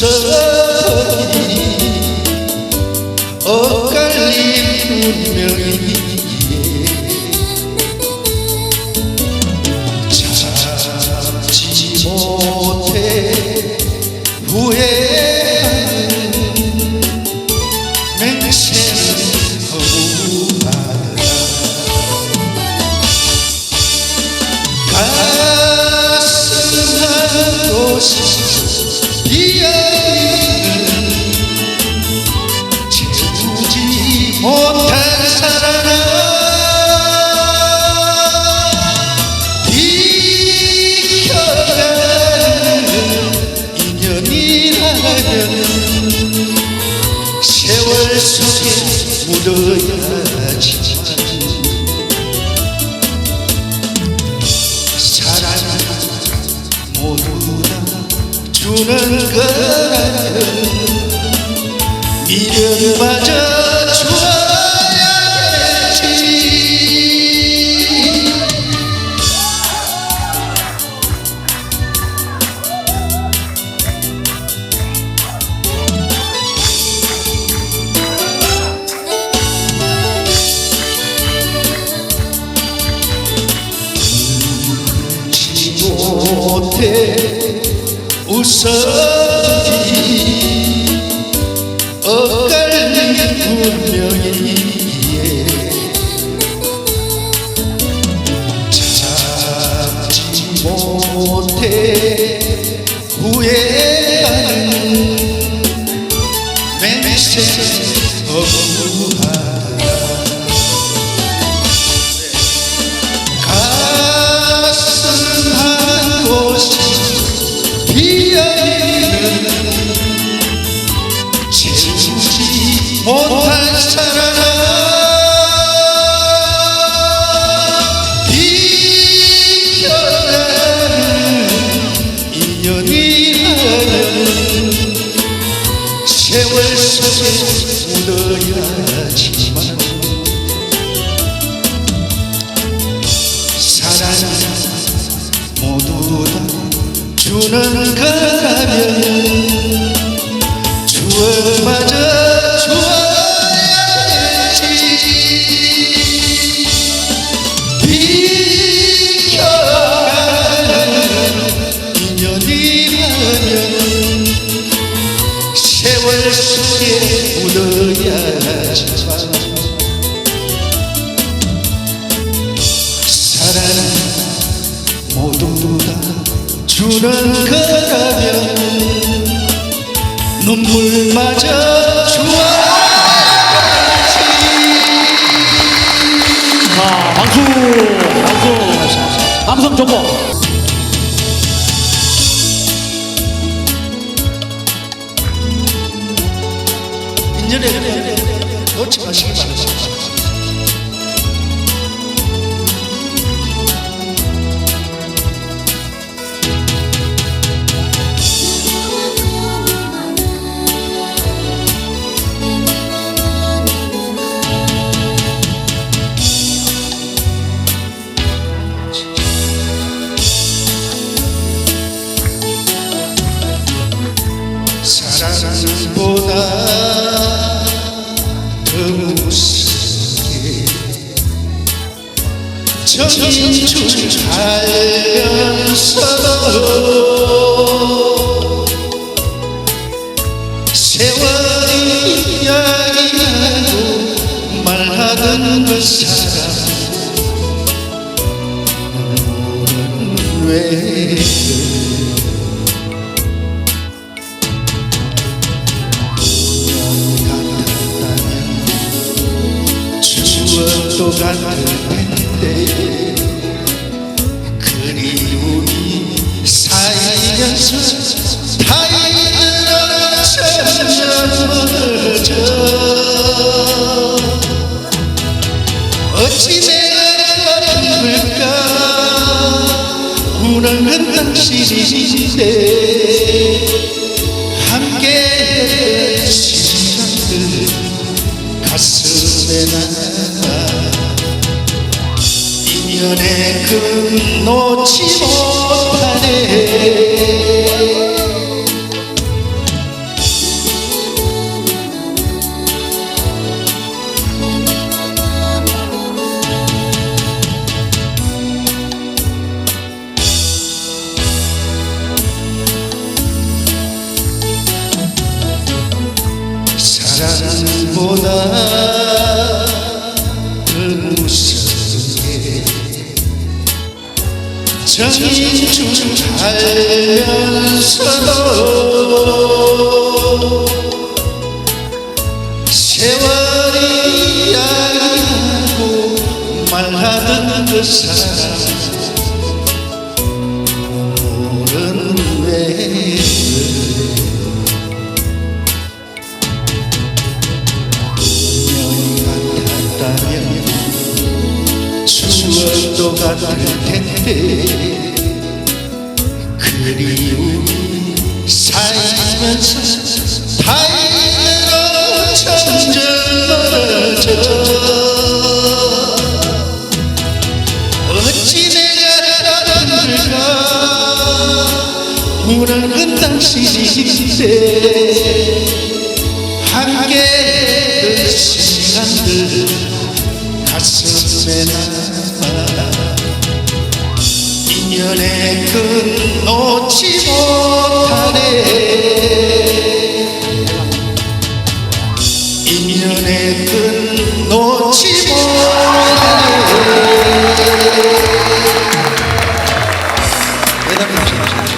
웃어니 엇갈린 운명이 참지 못해 후회하는 맹세는 허무하다. 가슴 한곳 이 비어있는 채우지 못한 사랑아. 비켜가는 인연이라면 세월 속에 묻어야지 주는 거라면 미련마저 주어야겠지 울지 못해 웃어니 엇갈린 운명이에 참지 못해 후회 사랑아 비켜가는 인연이라는 세월 속에 묻어야지만 사랑은 모두 다 주는 거라면 주어마 세월 속에 묻어야지만 사랑은 모두 다 주는 거라면 눈물마저 주어야지 자, 박수! 박수! 남성 정보! 청춘 살면서도 세월이 이야기하고 말하던 그 사람 눈물은 왜 추억도 같을 텐데 그리움이 쌓이면서 타이르는 점점 멀어져. 어찌 내가 아플까 우는 당신인데 인연의 금 놓지 못 정인 줄 알면서도 세월이 야고 말하던 그 사람 추억도 같을 텐데 그리움이 타인으로 점점 멀어져 어찌 내가 다른가 우는 당신인데